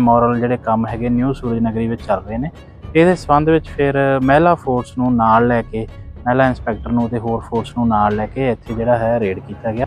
Immoral ਜਿਹੜੇ ਕੰਮ ਹੈਗੇ ਨਿਊ ਸੂਰਜ ਨਗਰੀ ਵਿੱਚ ਚੱਲ ਰਹੇ ਨੇ। ਇਹਦੇ ਸੰਬੰਧ ਵਿੱਚ ਫਿਰ ਮਹਿਲਾ ਫੋਰਸ ਨੂੰ ਨਾਲ ਲੈ ਕੇ, ਮਹਿਲਾ ਇੰਸਪੈਕਟਰ ਨੂੰ ਤੇ ਹੋਰ ਫੋਰਸ ਨੂੰ ਨਾਲ ਲੈ ਕੇ ਇੱਥੇ ਜਿਹੜਾ ਹੈ ਰੇਡ ਕੀਤਾ ਗਿਆ।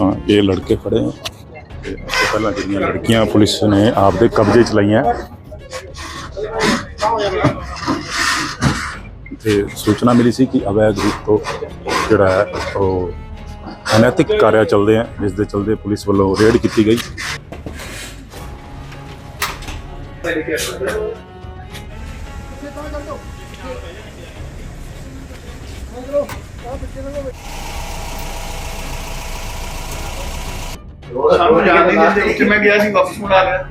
ਹਾਂ, ਇਹ ਲੜਕੇ ਖੜੇ ਆ। ਤੇ ਪਹਿਲਾਂ ਜਿਹੜੀਆਂ ਲੜਕੀਆਂ ਪੁਲਿਸ ਨੇ ਆਪਦੇ ਕਬਜ਼ੇ ਚ ਲਈਆਂ। ਤੇ ਸੂਚਨਾ ਮਿਲੀ ਸੀ ਕਿ ਅਵੈਧ ਰੂਪ ਤੋਂ ਜਿਹੜਾ ਹੈ, ਉਹ ਅਨੈਤਿਕ ਕਾਰਿਆ ਚੱਲਦੇ ਆ, ਜਿਸ ਦੇ ਚਲਦੇ ਪੁਲਿਸ ਵੱਲੋਂ ਰੇਡ ਕੀਤੀ ਗਈ। ਸਾਨੂੰ ਜਾਣ ਨਹੀਂ ਦਿੰਦੇ ਉੱਥੇ ਮੈਂ ਗਿਆ ਸੀ ਵਾਪਸ ਮੁੜ ਆ ਗਿਆ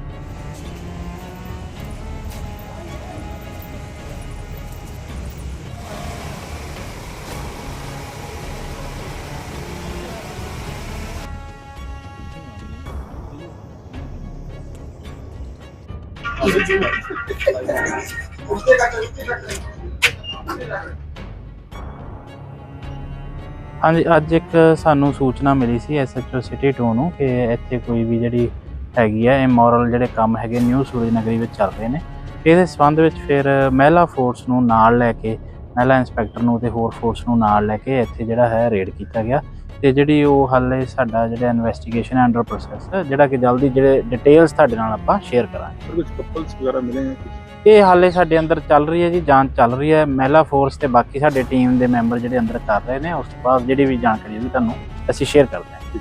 ਹਾਂਜੀ, ਅੱਜ ਇੱਕ ਸਾਨੂੰ ਸੂਚਨਾ ਮਿਲੀ ਸੀ ਐਸਐਚਓ ਸਿਟੀ 2 ਨੂੰ ਕਿ ਇੱਥੇ ਕੋਈ ਵੀ ਜਿਹੜੀ ਹੈਗੀ ਹੈ ਇਮੋਰਲ ਜਿਹੜੇ ਕੰਮ ਹੈਗੇ ਨਿਊ ਸੂਰਜ ਨਗਰੀ ਵਿੱਚ ਚੱਲ ਰਹੇ ਨੇ। ਇਹਦੇ ਸੰਬੰਧ ਵਿੱਚ ਫਿਰ ਮਹਿਲਾ ਫੋਰਸ ਨੂੰ ਨਾਲ ਲੈ ਕੇ, ਮਹਿਲਾ ਇੰਸਪੈਕਟਰ ਨੂੰ ਤੇ ਹੋਰ ਫੋਰਸ ਨੂੰ ਨਾਲ ਲੈ ਕੇ ਇੱਥੇ ਜਿਹੜਾ ਹੈ ਰੇਡ ਕੀਤਾ ਗਿਆ। ਤੇ ਜਿਹੜੀ ਉਹ ਹਾਲੇ ਸਾਡਾ ਜਿਹੜਾ ਇਨਵੈਸਟੀਗੇਸ਼ਨ ਹੈ ਅੰਡਰ ਪ੍ਰੋਸੈਸ ਜਿਹੜਾ ਕਿ ਜਲਦੀ ਜਿਹੜੇ ਡਿਟੇਲਸ ਤੁਹਾਡੇ ਨਾਲ ਆਪਾਂ ਸ਼ੇਅਰ ਕਰਾਂਗੇ। ਕੁਝ ਕਪਲਸ ਵਗੈਰਾ ਮਿਲੇ हैं ਇਹ ਹਾਲੇ ਸਾਡੇ ਅੰਦਰ ਚੱਲ ਰਹੀ ਹੈ ਜੀ ਜਾਂਚ ਚੱਲ ਰਹੀ ਹੈ। ਮਹਿਲਾ ਫੋਰਸ ਤੇ ਬਾਕੀ ਸਾਡੇ ਟੀਮ ਦੇ ਮੈਂਬਰ ਜਿਹੜੇ ਅੰਦਰ ਕਰ ਰਹੇ ਨੇ ਉਸ ਤੋਂ ਬਾਅਦ ਜਿਹੜੀ ਵੀ ਜਾਣਕਾਰੀ ਹੋਈ ਤੁਹਾਨੂੰ ਅਸੀਂ ਸ਼ੇਅਰ ਕਰਦੇ ਹਾਂ।